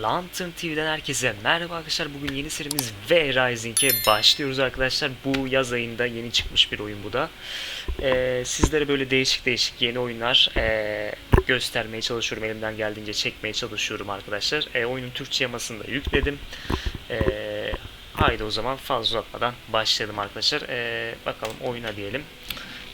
Lantern TV'den herkese merhaba arkadaşlar. Bugün yeni serimiz V Rising'e başlıyoruz arkadaşlar. Bu yaz ayında yeni çıkmış bir oyun bu da. Ee, sizlere böyle değişik değişik yeni oyunlar ee, göstermeye çalışıyorum. Elimden geldiğince çekmeye çalışıyorum arkadaşlar. Ee, oyunun Türkçe yamasını da yükledim. Ee, haydi o zaman fazla uzatmadan başlayalım arkadaşlar. Ee, bakalım oyuna diyelim.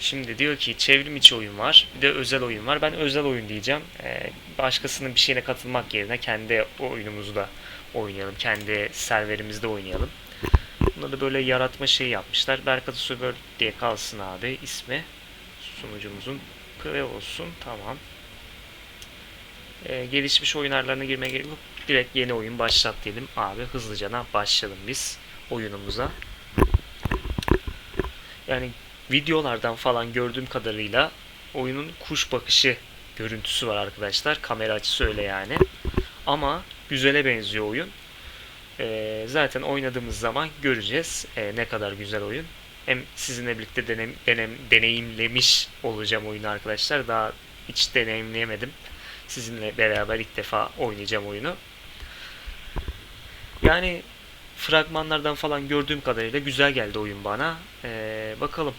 Şimdi diyor ki çevrim içi oyun var. Bir de özel oyun var. Ben özel oyun diyeceğim. Ee, başkasının bir şeyine katılmak yerine kendi oyunumuzu da oynayalım. Kendi serverimizde oynayalım. Bunda da böyle yaratma şeyi yapmışlar. Berkat Server diye kalsın abi ismi. Sunucumuzun Kıve olsun. Tamam. Ee, gelişmiş oyunlarına girmeye gerek yok. Direkt yeni oyun başlat diyelim. Abi hızlıca başlayalım biz oyunumuza. Yani videolardan falan gördüğüm kadarıyla oyunun kuş bakışı görüntüsü var arkadaşlar. Kamera açısı öyle yani. Ama güzele benziyor oyun. Ee, zaten oynadığımız zaman göreceğiz ee, ne kadar güzel oyun. Hem sizinle birlikte denem, denem, deneyimlemiş olacağım oyunu arkadaşlar. Daha hiç deneyimleyemedim. Sizinle beraber ilk defa oynayacağım oyunu. Yani fragmanlardan falan gördüğüm kadarıyla güzel geldi oyun bana. Ee, bakalım.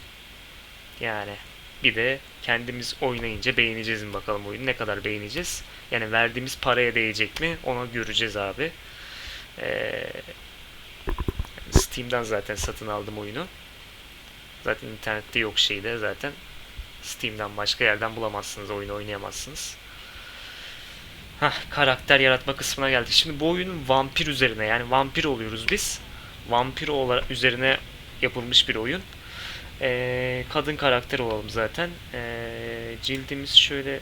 Yani bir de kendimiz oynayınca beğeneceğiz mi bakalım oyunu ne kadar beğeneceğiz. Yani verdiğimiz paraya değecek mi onu göreceğiz abi. Ee, Steam'den zaten satın aldım oyunu. Zaten internette yok şeyde zaten. Steam'den başka yerden bulamazsınız oyunu oynayamazsınız. Hah, karakter yaratma kısmına geldik. Şimdi bu oyunun vampir üzerine yani vampir oluyoruz biz. Vampir olarak üzerine yapılmış bir oyun. Ee, kadın karakter olalım zaten. Ee, cildimiz şöyle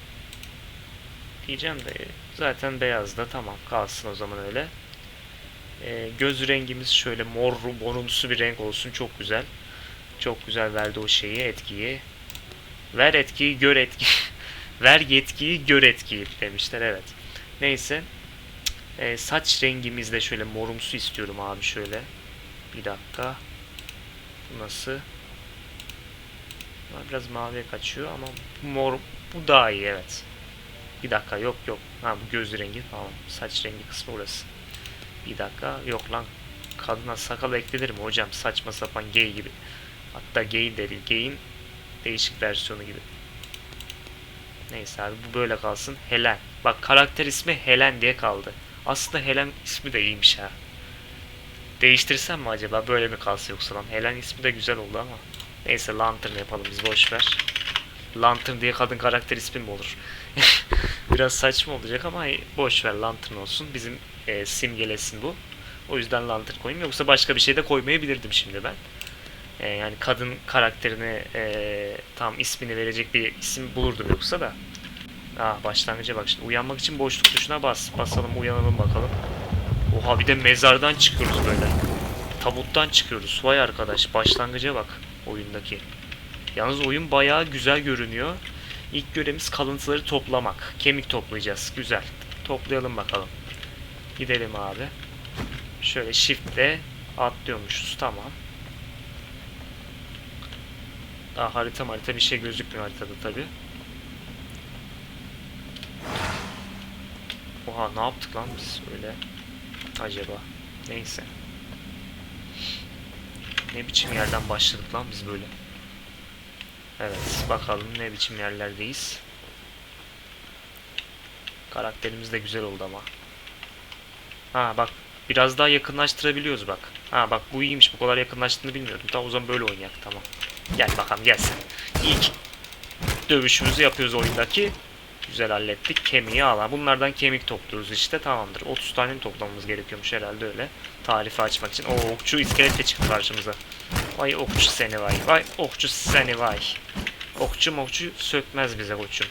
diyeceğim de zaten beyaz da tamam kalsın o zaman öyle. Ee, göz rengimiz şöyle mor morumsu bir renk olsun çok güzel. Çok güzel verdi o şeyi etkiyi. Ver etkiyi gör etki. Ver yetkiyi gör etkiyi demişler evet. Neyse. Ee, saç rengimiz de şöyle morumsu istiyorum abi şöyle. Bir dakika. Bu nasıl? Biraz maviye kaçıyor ama mor bu daha iyi evet. Bir dakika yok yok. Ha bu göz rengi tamam. Saç rengi kısmı burası. Bir dakika yok lan. Kadına sakal eklenir mi hocam? Saçma sapan gay gibi. Hatta gay değil. Gay'in değişik versiyonu gibi. Neyse abi bu böyle kalsın. Helen. Bak karakter ismi Helen diye kaldı. Aslında Helen ismi de iyiymiş ha. Değiştirsem mi acaba? Böyle mi kalsa yoksa lan? Helen ismi de güzel oldu ama. Neyse Lantern yapalım biz boş ver. Lantern diye kadın karakter ismi mi olur? Biraz saçma olacak ama boş ver Lantern olsun. Bizim e, simgelesin bu. O yüzden Lantern koyayım. Yoksa başka bir şey de koymayabilirdim şimdi ben. E, yani kadın karakterine e, tam ismini verecek bir isim bulurdum yoksa da. Aa başlangıca bak şimdi. Uyanmak için boşluk tuşuna bas. Basalım uyanalım bakalım. Oha bir de mezardan çıkıyoruz böyle. Tabuttan çıkıyoruz. Vay arkadaş başlangıca bak oyundaki. Yalnız oyun bayağı güzel görünüyor. İlk görevimiz kalıntıları toplamak. Kemik toplayacağız. Güzel. Toplayalım bakalım. Gidelim abi. Şöyle shiftle atlıyormuşuz. Tamam. Daha harita harita bir şey gözükmüyor haritada tabi. Oha ne yaptık lan biz öyle acaba? Neyse. Ne biçim yerden başladık lan biz böyle. Evet bakalım ne biçim yerlerdeyiz. Karakterimiz de güzel oldu ama. Ha bak biraz daha yakınlaştırabiliyoruz bak. Ha bak bu iyiymiş bu kadar yakınlaştığını bilmiyordum. Tamam o zaman böyle oynayak tamam. Gel bakalım gel sen. İlk dövüşümüzü yapıyoruz oyundaki. Güzel hallettik. Kemiği al. Bunlardan kemik topluyoruz işte tamamdır. 30 tane toplamamız gerekiyormuş herhalde öyle. Tarifi açmak için. O okçu iskelet de çıktı karşımıza. Vay okçu seni vay. Vay okçu seni vay. Okçu mokçu sökmez bize koçum.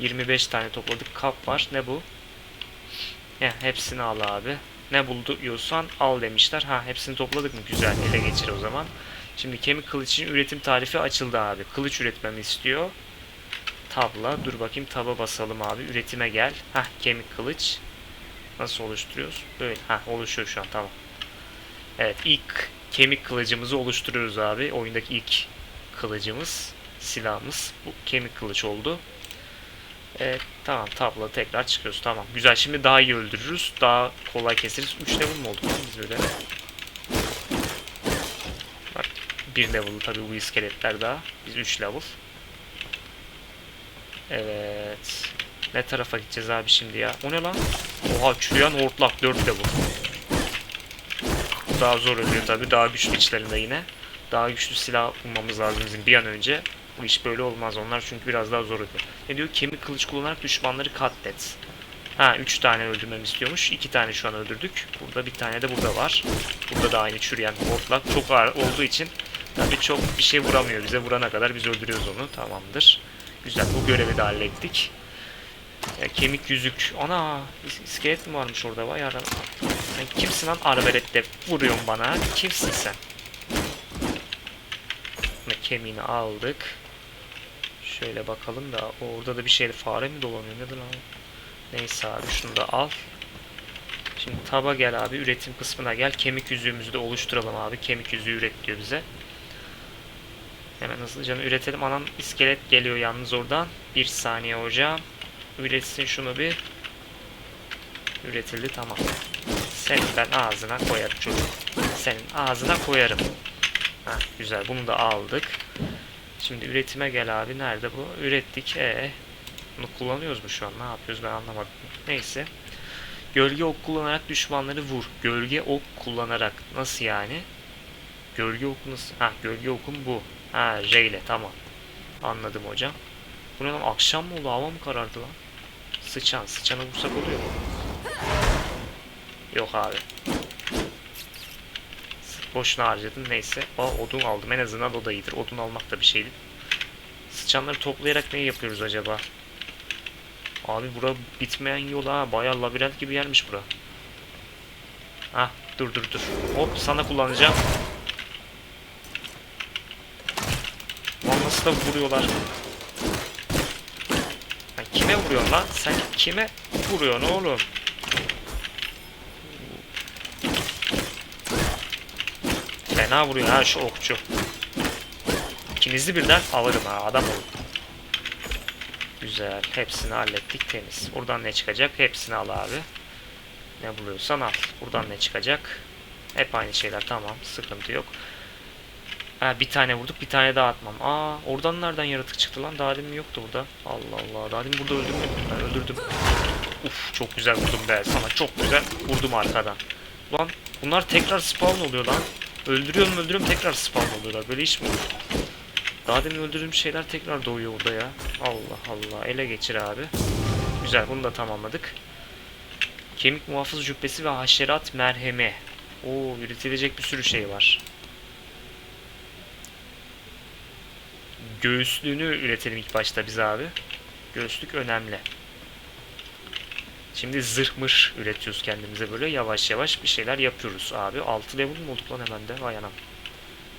25 tane topladık. Kap var. Ne bu? Heh, hepsini al abi. Ne buldu diyorsan al demişler. Ha hepsini topladık mı? Güzel. Ele geçir o zaman. Şimdi kemik kılıç için üretim tarifi açıldı abi. Kılıç üretmemi istiyor. Tabla. Dur bakayım taba basalım abi. Üretime gel. Hah kemik kılıç. Nasıl oluşturuyoruz? Böyle. Hah oluşuyor şu an tamam. Evet ilk kemik kılıcımızı oluşturuyoruz abi. Oyundaki ilk kılıcımız, silahımız bu kemik kılıç oldu. Evet, Tamam tablo tekrar çıkıyoruz. Tamam. Güzel. Şimdi daha iyi öldürürüz. Daha kolay keseriz. 3 level mi olduk biz böyle? Bak 1 level tabii bu iskeletler daha. Biz 3 level. Evet. Ne tarafa gideceğiz abi şimdi ya? O ne lan? Oha çürüyen hortlak 4 level. Daha zor oluyor tabii. Daha güçlü içlerinde yine. Daha güçlü silah bulmamız lazım bizim bir an önce. Bu iş böyle olmaz. Onlar çünkü biraz daha zor oluyor. Ne diyor? Kemik kılıç kullanarak düşmanları katlet. Ha 3 tane öldürmemi istiyormuş. 2 tane şu an öldürdük. Burada bir tane de burada var. Burada da aynı çürüyen hortlak. Çok ağır olduğu için tabii çok bir şey vuramıyor. Bize vurana kadar biz öldürüyoruz onu. Tamamdır. Güzel. Bu görevi de hallettik. Ya, kemik yüzük. Ana is- iskelet mi varmış orada? Vay. Sen kimsin lan arbelette vuruyorsun bana? Kimsin sen? Ve kemiğini aldık. Şöyle bakalım da orada da bir şey fare mi dolanıyor nedir lan? Neyse abi şunu da al. Şimdi taba gel abi üretim kısmına gel. Kemik yüzüğümüzü de oluşturalım abi. Kemik yüzüğü üret diyor bize. Hemen hızlıca üretelim. Anam iskelet geliyor yalnız oradan. Bir saniye hocam. Üretsin şunu bir. Üretildi tamam. Senin ben ağzına koyarım çocuk. Senin ağzına koyarım. Ha güzel bunu da aldık. Şimdi üretime gel abi. Nerede bu? Ürettik. E bunu kullanıyoruz mu şu an? Ne yapıyoruz ben anlamadım. Neyse. Gölge ok kullanarak düşmanları vur. Gölge ok kullanarak. Nasıl yani? Gölge oku nasıl? Ha gölge okum bu. Ha R ile tamam. Anladım hocam. Bu ne lan akşam mı oldu? Hava mı karardı lan? Sıçan. Sıçana vursak oluyor mu? Yok abi. Boşuna harcadım neyse. Aa odun aldım en azından o da iyidir. Odun almak da bir şeydi. Sıçanları toplayarak ne yapıyoruz acaba? Abi bura bitmeyen yol ha. Bayağı labirent gibi yermiş bura. Hah dur dur dur. Hop sana kullanacağım. Lan nasıl vuruyorlar. Sen kime vuruyorsun lan? Sen kime vuruyorsun oğlum? Fena vuruyor ha şu okçu. İkinizi birden alırım ha adam olun. Güzel. Hepsini hallettik temiz. Buradan ne çıkacak? Hepsini al abi. Ne buluyorsan al. Buradan ne çıkacak? Hep aynı şeyler tamam. Sıkıntı yok. Ha bir tane vurduk bir tane daha atmam. Aa oradan nereden yaratık çıktı lan? Daha demin yoktu burada. Allah Allah. Daha demin burada öldürmedim. Ben öldürdüm. Uf çok güzel vurdum be. Sana çok güzel vurdum arkadan. Lan bunlar tekrar spawn oluyor lan. Öldürüyorum öldürüyorum tekrar spawn oluyorlar. Böyle iş mi olur? Daha demin öldürdüğüm şeyler tekrar doğuyor burada ya. Allah Allah. Ele geçir abi. Güzel bunu da tamamladık. Kemik muhafız cübbesi ve haşerat merhemi. Oo üretilecek bir sürü şey var. Göğüslüğünü üretelim ilk başta biz abi. Göğüslük önemli. Şimdi zırh mır üretiyoruz kendimize böyle yavaş yavaş bir şeyler yapıyoruz abi. 6 level mi olduk lan hemen de? Vay anam.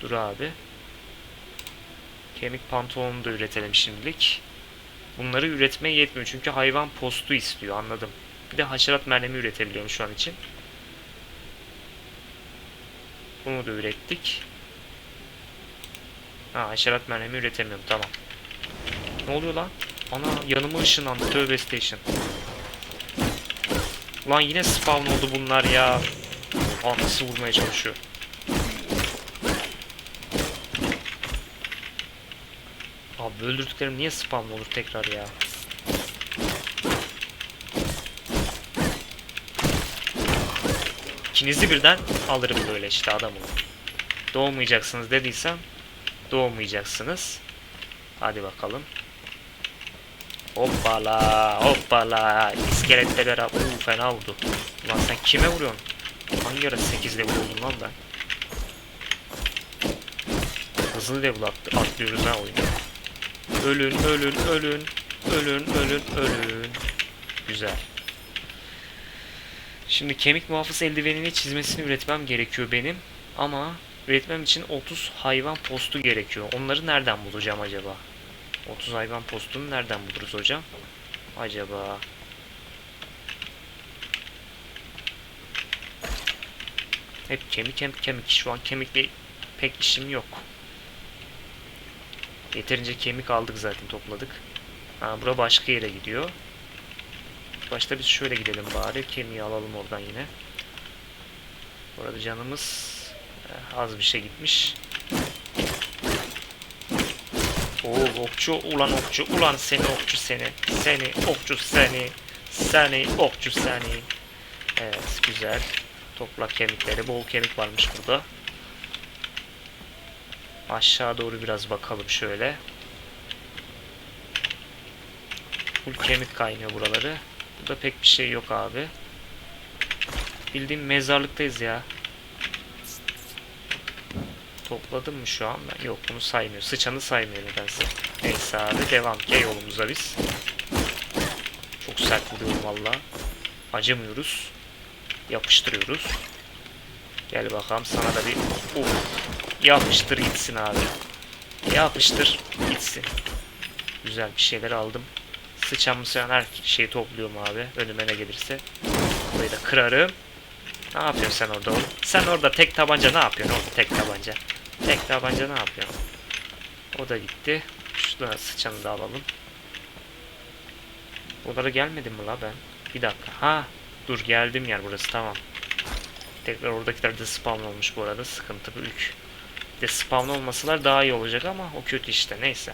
Dur abi. Kemik pantolonu da üretelim şimdilik. Bunları üretmeye yetmiyor çünkü hayvan postu istiyor anladım. Bir de haşerat merhemi üretebiliyorum şu an için. Bunu da ürettik. Ha haşerat merhemi üretemiyorum tamam. Ne oluyor lan? Ana yanıma ışınlandı tövbe station. Lan yine spawn oldu bunlar ya. Aa nasıl vurmaya çalışıyor. Abi öldürdüklerim niye spawn olur tekrar ya? İkinizi birden alırım böyle işte adamı. Doğmayacaksınız dediysem doğmayacaksınız. Hadi bakalım. Hoppala hoppala iskeletle beraber Uuu fena vurdu. Ulan sen kime vuruyorsun? Hangi ara 8 level oldun lan ben? Hızlı level at atlıyoruz ha oyunu. Ölün ölün ölün ölün ölün ölün. Güzel. Şimdi kemik muhafız eldivenini çizmesini üretmem gerekiyor benim. Ama üretmem için 30 hayvan postu gerekiyor. Onları nereden bulacağım acaba? 30 hayvan postunu nereden buluruz hocam? Acaba? Hep kemik hep kemik. Şu an kemikle pek işim yok. Yeterince kemik aldık zaten topladık. Ha bura başka yere gidiyor. başta biz şöyle gidelim bari. Kemiği alalım oradan yine. Bu arada canımız az bir şey gitmiş. Oo okçu ulan okçu ulan seni okçu seni seni okçu seni seni okçu seni. Evet güzel. Topla kemikleri bol kemik varmış burada. Aşağı doğru biraz bakalım şöyle. Full kemik kaynıyor buraları. Burada pek bir şey yok abi. Bildiğim mezarlıktayız ya Topladım mı şu an? Ben, yok bunu saymıyor. Sıçanı saymıyor nedense. Neyse abi devam ki yolumuza biz. Çok sert vuruyorum valla. Acımıyoruz. Yapıştırıyoruz. Gel bakalım sana da bir Uf. yapıştır gitsin abi. Yapıştır gitsin. Güzel bir şeyler aldım. Sıçan mı sıçan her şeyi topluyorum abi. Önüme ne gelirse. Burayı da kırarım. Ne yapıyorsun sen orada oğlum? Sen orada tek tabanca ne yapıyorsun oğlum tek tabanca? Tek tabanca ne yapıyorsun? O da gitti. Şurada sıçanı da alalım. Buralara gelmedim mi la ben? Bir dakika. Ha, dur geldim yer burası tamam. Tekrar oradakiler de spawn olmuş bu arada. Sıkıntı büyük. De spawn olmasalar daha iyi olacak ama o kötü işte. Neyse.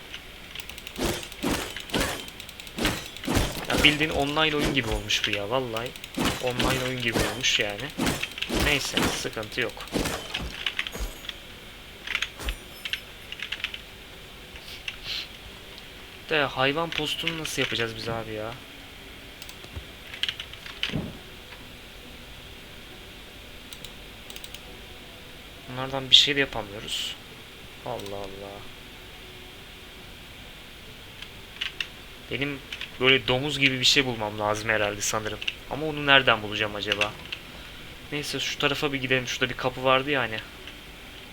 Ya bildiğin online oyun gibi olmuş bu ya vallahi. Online oyun gibi olmuş yani. Neyse sıkıntı yok. De hayvan postunu nasıl yapacağız biz abi ya? Bunlardan bir şey de yapamıyoruz. Allah Allah. Benim böyle domuz gibi bir şey bulmam lazım herhalde sanırım. Ama onu nereden bulacağım acaba? Neyse şu tarafa bir gidelim. Şurada bir kapı vardı ya hani.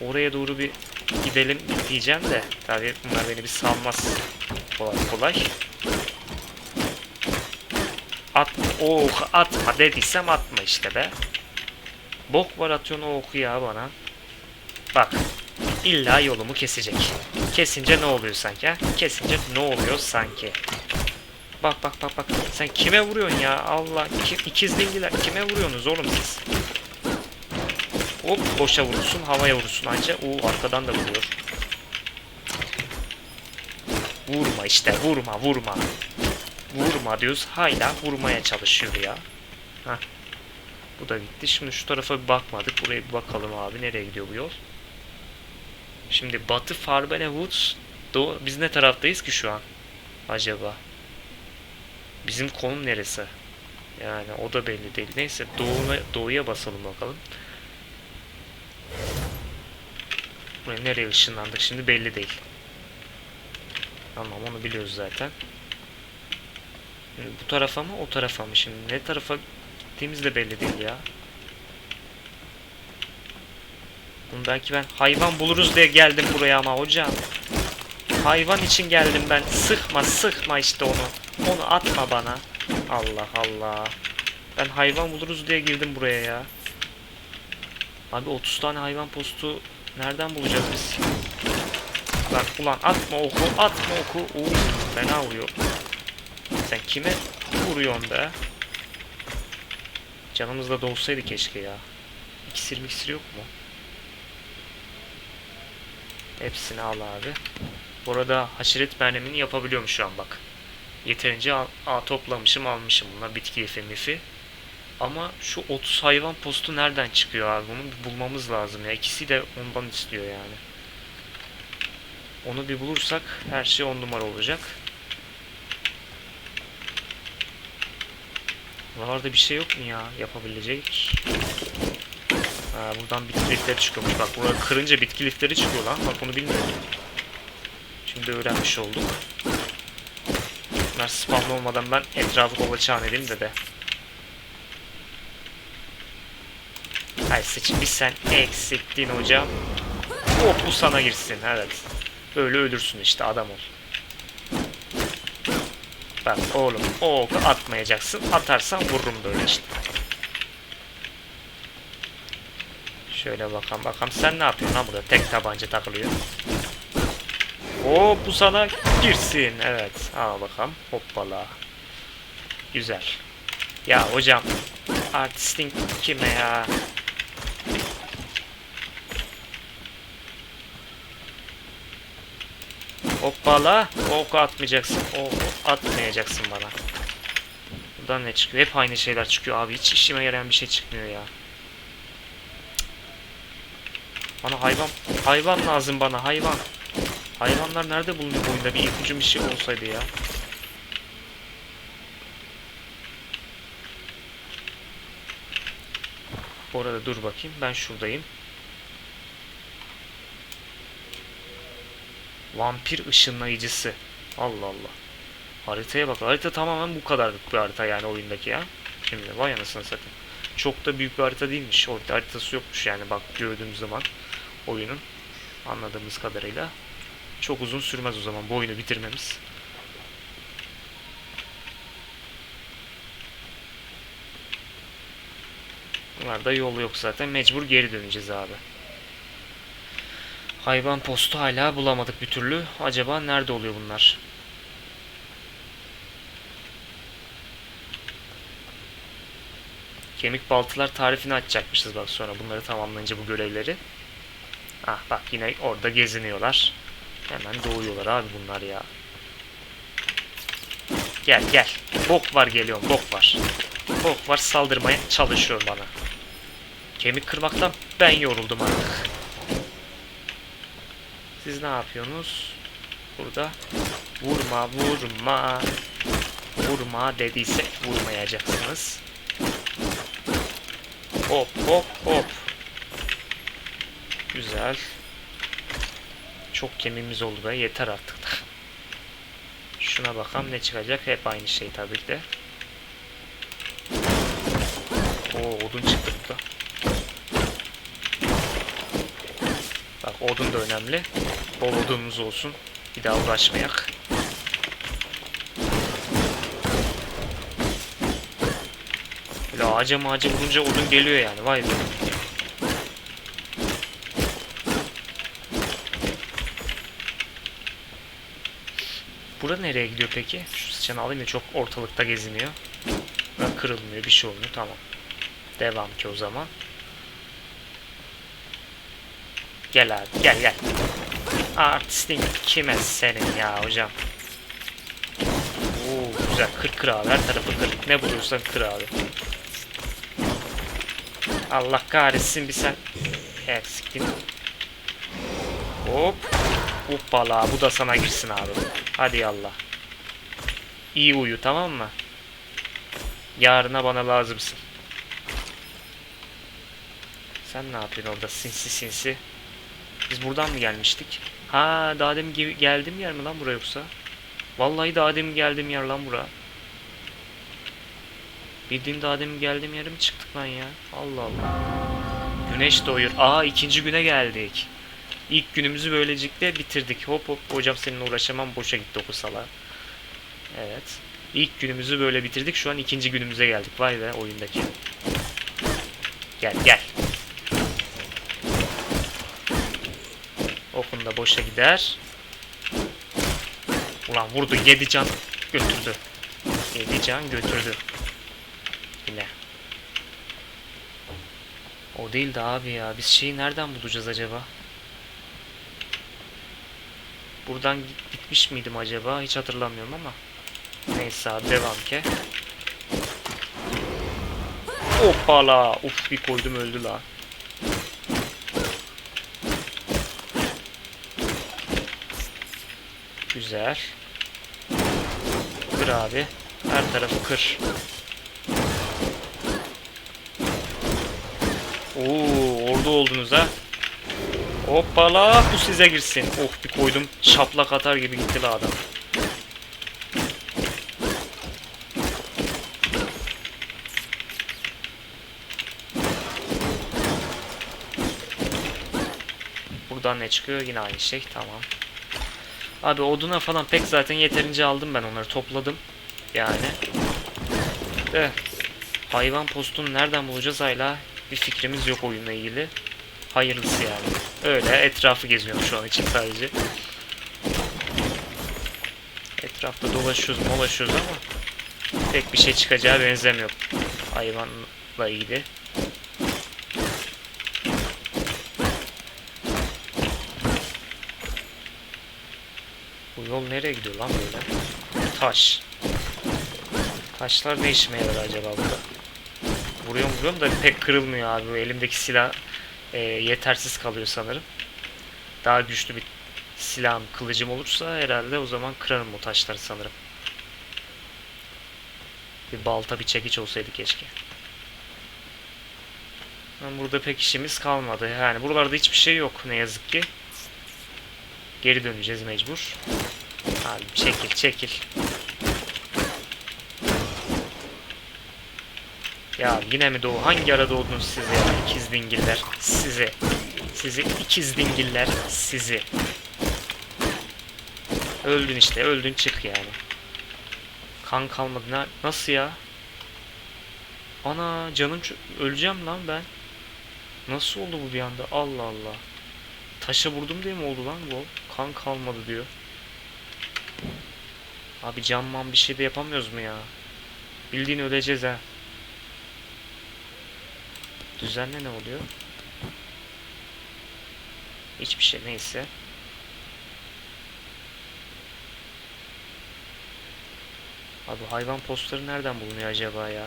Oraya doğru bir gidelim diyeceğim de. Tabii bunlar beni bir salmaz kolay kolay. At, oh atma dediysem atma işte be. Bok var atıyorsun o oku ya bana. Bak. illa yolumu kesecek. Kesince ne oluyor sanki ha? Kesince ne oluyor sanki? Bak bak bak bak. Sen kime vuruyorsun ya? Allah. İki, ikiz dingiler. Kime vuruyorsunuz oğlum siz? Hop boşa vurursun. Havaya vurursun anca. Oo arkadan da vuruyor. Vurma işte. Vurma vurma. Vurma diyoruz. Hala vurmaya çalışıyor ya. Hah. Bu da gitti. Şimdi şu tarafa bir bakmadık. Buraya bir bakalım abi. Nereye gidiyor bu yol? Şimdi Batı Farbene Woods. Doğu, biz ne taraftayız ki şu an? Acaba? Bizim konum neresi? Yani o da belli değil. Neyse doğuya, doğuya basalım bakalım. Buraya nereye ışınlandık şimdi belli değil. Tamam onu biliyoruz zaten. Şimdi bu tarafa mı o tarafa mı şimdi? Ne tarafa gittiğimiz de belli değil ya. Bunu belki ben hayvan buluruz diye geldim buraya ama hocam. Hayvan için geldim ben. Sıkma sıkma işte onu. Onu atma bana. Allah Allah. Ben hayvan buluruz diye girdim buraya ya. Abi 30 tane hayvan postu nereden bulacağız biz? Lan ulan atma oku atma oku. Oo, fena vuruyor. Sen kime vuruyorsun be? Canımız da dolsaydı keşke ya. İksir miksir yok mu? Hepsini al abi. Bu arada haşiret mernemini yapabiliyorum şu an bak. Yeterince a, a toplamışım almışım buna bitki lifi mifi. Ama şu 30 hayvan postu nereden çıkıyor abi? Bunu bulmamız lazım ya. İkisi de ondan istiyor yani. Onu bir bulursak her şey on numara olacak. Buralarda bir şey yok mu ya yapabilecek? Ha, buradan bitki lifleri çıkıyormuş. Bak burada kırınca bitki lifleri çıkıyor lan. Bak bunu bilmiyordum. Şimdi öğrenmiş olduk. Bunlar spamlı olmadan ben etrafı kolaçan edeyim de de. Hay sıç bir sen eksilttin hocam. Oh bu sana girsin evet. Böyle ölürsün işte adam ol. Bak oğlum o oku atmayacaksın. Atarsan vururum böyle işte. Şöyle bakalım bakalım sen ne yapıyorsun lan burada tek tabanca takılıyor. Oo bu sana girsin evet al bakalım hoppala. Güzel. Ya hocam artistin kime ya? Hoppala. Ok atmayacaksın. O atmayacaksın bana. Buradan ne çıkıyor? Hep aynı şeyler çıkıyor abi. Hiç işime yarayan bir şey çıkmıyor ya. Bana hayvan hayvan lazım bana hayvan. Hayvanlar nerede bulunuyor bu oyunda? Bir ipucu bir şey olsaydı ya. Bu arada dur bakayım. Ben şuradayım. Vampir ışınlayıcısı. Allah Allah. Haritaya bak. Harita tamamen bu kadarlık bir harita yani oyundaki ya. Şimdi vay anasını satayım. Çok da büyük bir harita değilmiş. Orada haritası yokmuş yani bak gördüğümüz zaman oyunun anladığımız kadarıyla. Çok uzun sürmez o zaman bu oyunu bitirmemiz. Bunlarda yol yok zaten. Mecbur geri döneceğiz abi. Hayvan postu hala bulamadık bir türlü. Acaba nerede oluyor bunlar? Kemik baltılar tarifini açacakmışız bak sonra bunları tamamlayınca bu görevleri. Ah bak yine orada geziniyorlar. Hemen doğuyorlar abi bunlar ya. Gel gel. Bok var geliyorum bok var. Bok var saldırmaya çalışıyor bana. Kemik kırmaktan ben yoruldum artık. Siz ne yapıyorsunuz? Burada vurma vurma vurma dediyse vurmayacaksınız. Hop hop hop. Güzel. Çok kemiğimiz oldu be yeter artık da. Şuna bakalım ne çıkacak hep aynı şey tabii ki de. Oo odun çıktı burada. Odun da önemli. Bol odunumuz olsun. Bir daha uğraşmayak. Böyle ağaca mağaca vurunca odun geliyor yani vay be. Bura nereye gidiyor peki? Şu sıçanı alayım da çok ortalıkta geziniyor. Kırılmıyor bir şey olmuyor tamam. Devam ki o zaman. Gel abi gel gel. Artistin kime senin ya hocam. Oo güzel kır kır abi her tarafı kır. Ne buluyorsan kır abi. Allah kahretsin bir sen eksiktin. Hop. Hoppala bu da sana girsin abi. Hadi yallah. İyi uyu tamam mı? Yarına bana lazımsın. Sen ne yapıyorsun orada sinsi sinsi? Biz buradan mı gelmiştik? Ha daha demin ge- geldim yer mi lan bura yoksa? Vallahi daha demin geldim yer lan bura. Bildiğin daha demin geldiğim yere mi çıktık lan ya? Allah Allah. Güneş doğuyor. Aa ikinci güne geldik. İlk günümüzü böylelikle bitirdik. Hop hop hocam seninle uğraşamam boşa gitti oku sala. Evet. İlk günümüzü böyle bitirdik. Şu an ikinci günümüze geldik. Vay be oyundaki. Gel gel. Okun da boşa gider. Ulan vurdu. Yedi can götürdü. Yedi can götürdü. Yine. O değil de abi ya. Biz şeyi nereden bulacağız acaba? Buradan git- gitmiş miydim acaba? Hiç hatırlamıyorum ama. Neyse abi devam ki. Hoppala. Uf bir koydum öldü la. Güzel. Kır abi. Her tarafı kır. Oo, orada oldunuz ha. Hoppala bu size girsin. Oh bir koydum. Şaplak atar gibi gitti la adam. Buradan ne çıkıyor? Yine aynı şey. Tamam. Abi oduna falan pek zaten yeterince aldım ben onları topladım. Yani. De hayvan postunu nereden bulacağız hala bir fikrimiz yok oyunla ilgili. Hayırlısı yani. Öyle etrafı geziyorum şu an için sadece. Etrafta dolaşıyoruz dolaşıyoruz ama pek bir şey çıkacağı benzemiyor. Hayvanla ilgili. Yol nereye gidiyor lan böyle? Taş. Taşlar ne işime yarar acaba burada? Vuruyorum vuruyorum da pek kırılmıyor abi. Elimdeki silah e, yetersiz kalıyor sanırım. Daha güçlü bir silahım, kılıcım olursa herhalde o zaman kırarım o taşları sanırım. Bir balta, bir çekiç olsaydı keşke. Burada pek işimiz kalmadı. Yani buralarda hiçbir şey yok ne yazık ki. Geri döneceğiz mecbur. Abi çekil çekil. Ya yine mi doğu? Hangi ara doğdunuz siz ya? İkiz dingiller. Sizi. Sizi ikiz dingiller. Sizi. Öldün işte. Öldün çık yani. Kan kalmadı. Ne, nasıl ya? Ana canım öleceğim lan ben. Nasıl oldu bu bir anda? Allah Allah. Taşa vurdum diye mi oldu lan bu? Kan kalmadı diyor. Abi camman bir şey de yapamıyoruz mu ya? Bildiğin öleceğiz ha. Düzenle ne oluyor? Hiçbir şey neyse. Abi hayvan postları nereden bulunuyor acaba ya?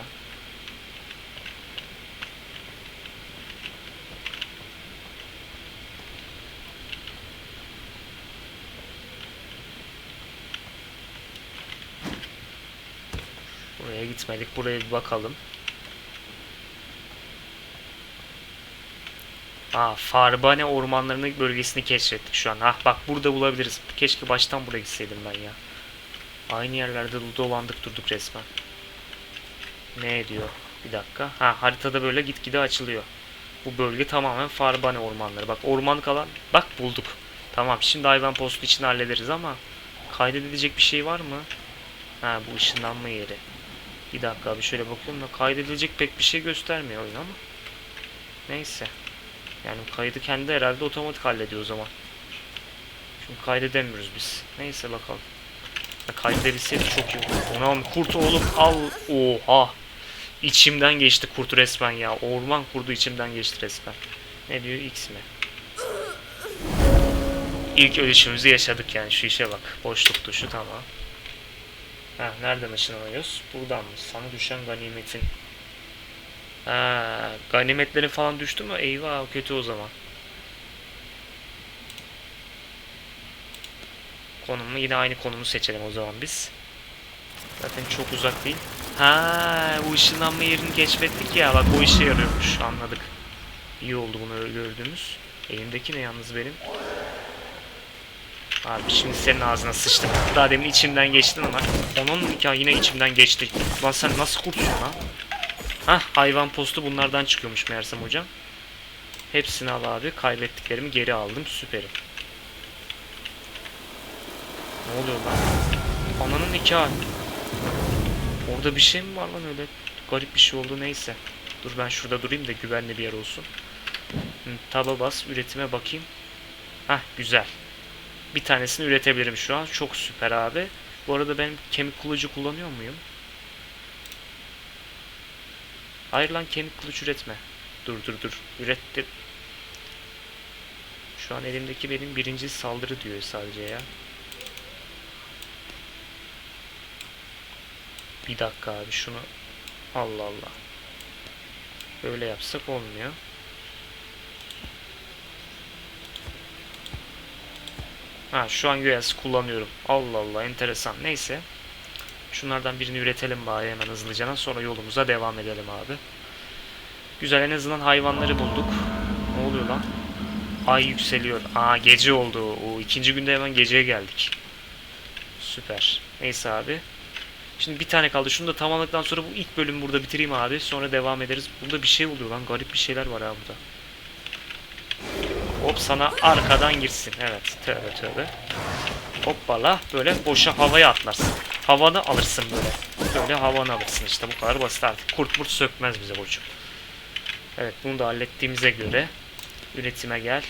Buraya gitmedik. Buraya bir bakalım. Aa, Farbane ormanlarının bölgesini keşfettik şu an. Ah bak burada bulabiliriz. Keşke baştan buraya gitseydim ben ya. Aynı yerlerde dolandık durduk resmen. Ne diyor? Bir dakika. Ha haritada böyle gitgide açılıyor. Bu bölge tamamen Farbane ormanları. Bak ormanlık alan. Bak bulduk. Tamam şimdi hayvan postu için hallederiz ama kaydedilecek bir şey var mı? Ha bu ışınlanma yeri. Bir dakika bir şöyle bakıyorum da kaydedilecek pek bir şey göstermiyor oyun ama. Neyse. Yani kaydı kendi herhalde otomatik hallediyor o zaman. Çünkü kaydedemiyoruz biz. Neyse bakalım. Ya Kaydedebilseydik çok iyi olurdu. Ona kurt oğlum al. Oha. İçimden geçti kurt resmen ya. Orman kurdu içimden geçti resmen. Ne diyor X mi? İlk ölüşümüzü yaşadık yani şu işe bak. Boşluk tuşu tamam. Ha nereden ışınlanıyoruz? Buradan mı? Sana düşen ganimetin. Ha, ganimetlerin falan düştü mü? Eyvah kötü o zaman. Konumu yine aynı konumu seçelim o zaman biz. Zaten çok uzak değil. Ha, bu ışınlanma yerini keşfettik ya. Bak o işe yarıyormuş. Anladık. İyi oldu bunu gördüğümüz. Elimdeki ne yalnız benim? Abi şimdi senin ağzına sıçtım. Daha demin içimden geçtin ama onun hikaye yine içimden geçti. Lan sen nasıl kurtulsun lan? Hah hayvan postu bunlardan çıkıyormuş meğersem hocam. Hepsini al abi. Kaybettiklerimi geri aldım. Süperim. Ne oluyor lan? Ananın nikahı. Orada bir şey mi var lan öyle? Garip bir şey oldu neyse. Dur ben şurada durayım da güvenli bir yer olsun. Hı, taba bas üretime bakayım. Hah güzel. Bir tanesini üretebilirim şu an. Çok süper abi. Bu arada ben kemik kılıcı kullanıyor muyum? Hayır lan kemik kılıç üretme. Dur dur dur. Ürettim. Şu an elimdeki benim birinci saldırı diyor sadece ya. Bir dakika abi şunu. Allah Allah. Böyle yapsak olmuyor. Ha şu an US kullanıyorum. Allah Allah enteresan. Neyse. Şunlardan birini üretelim bari hemen hızlıca. Sonra yolumuza devam edelim abi. Güzel en azından hayvanları bulduk. Ne oluyor lan? Ay yükseliyor. Aa gece oldu. O ikinci günde hemen geceye geldik. Süper. Neyse abi. Şimdi bir tane kaldı. Şunu da tamamladıktan sonra bu ilk bölümü burada bitireyim abi. Sonra devam ederiz. Burada bir şey oluyor lan. Garip bir şeyler var abi burada. Hop sana arkadan girsin. Evet. Tövbe tövbe. Hoppala. Böyle boşa havaya atlarsın. Havanı alırsın böyle. Böyle havanı alırsın işte. Bu kadar basit artık. Kurt murt sökmez bize boçum. Evet bunu da hallettiğimize göre üretime gel.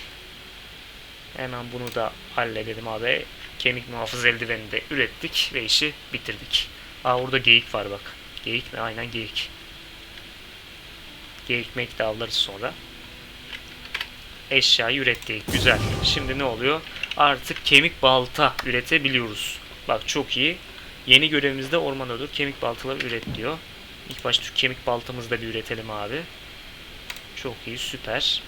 Hemen bunu da halledelim abi. Kemik muhafız eldiveni de ürettik ve işi bitirdik. Aa orada geyik var bak. Geyik mi? Aynen geyik. Geyik mek de avlarız sonra. Eşyayı ürettik. Güzel. Şimdi ne oluyor? Artık kemik balta üretebiliyoruz. Bak çok iyi. Yeni görevimizde orman ödür. Kemik baltaları üret diyor. İlk başta kemik baltamızı da bir üretelim abi. Çok iyi süper.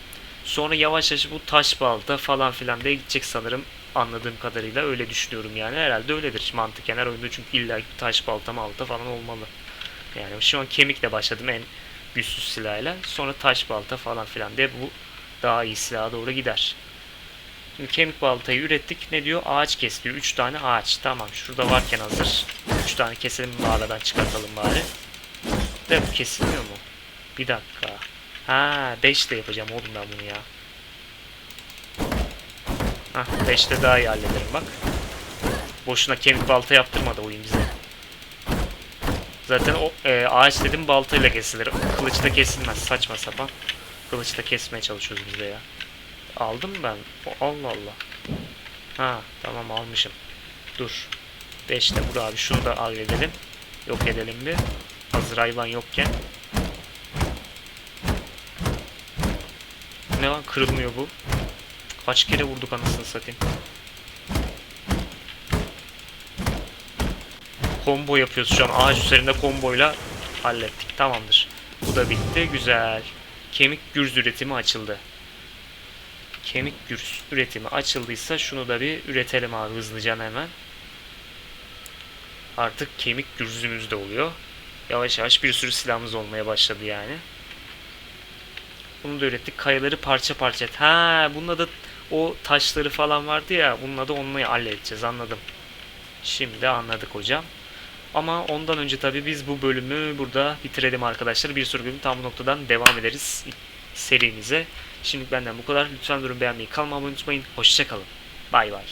Sonra yavaş yavaş bu taş balta falan filan diye gidecek sanırım. Anladığım kadarıyla öyle düşünüyorum yani. Herhalde öyledir mantıken her oyunda çünkü illa taş balta malta falan olmalı. Yani şu an kemikle başladım en güçsüz silahıyla. Sonra taş balta falan filan diye bu daha iyi silaha doğru gider. Şimdi kemik baltayı ürettik. Ne diyor? Ağaç kes diyor. 3 tane ağaç. Tamam. Şurada varken hazır. 3 tane keselim mağaradan çıkartalım bari. De bu kesilmiyor mu? Bir dakika. Ha 5 de yapacağım oğlum ben bunu ya. Hah 5'te daha iyi hallederim bak. Boşuna kemik balta yaptırmadı oyun bize. Zaten o e, ağaç dedim baltayla kesilir. Kılıçla kesilmez. Saçma sapan. Kılıçla kesmeye çalışıyoruz biz de ya. Aldım ben? Allah Allah. Ha tamam almışım. Dur. 5'te vur abi. Şunu da halledelim. Yok edelim bir. Hazır hayvan yokken. Ne lan kırılmıyor bu. Kaç kere vurduk anasını satayım. Combo yapıyoruz şu an. Ağaç üzerinde komboyla hallettik. Tamamdır. Bu da bitti. Güzel. Kemik gürz üretimi açıldı. Kemik gürz üretimi açıldıysa şunu da bir üretelim abi hızlıca hemen. Artık kemik gürzümüz de oluyor. Yavaş yavaş bir sürü silahımız olmaya başladı yani. Bunu da ürettik. Kayaları parça parça et. Ha, bununla da o taşları falan vardı ya. Bununla da onunla halledeceğiz. Anladım. Şimdi anladık hocam. Ama ondan önce tabii biz bu bölümü burada bitirelim arkadaşlar. Bir sonraki bölüm tam bu noktadan devam ederiz serimize. Şimdilik benden bu kadar. Lütfen durum beğenmeyi, kanalıma abone unutmayın. Hoşçakalın. Bay bay.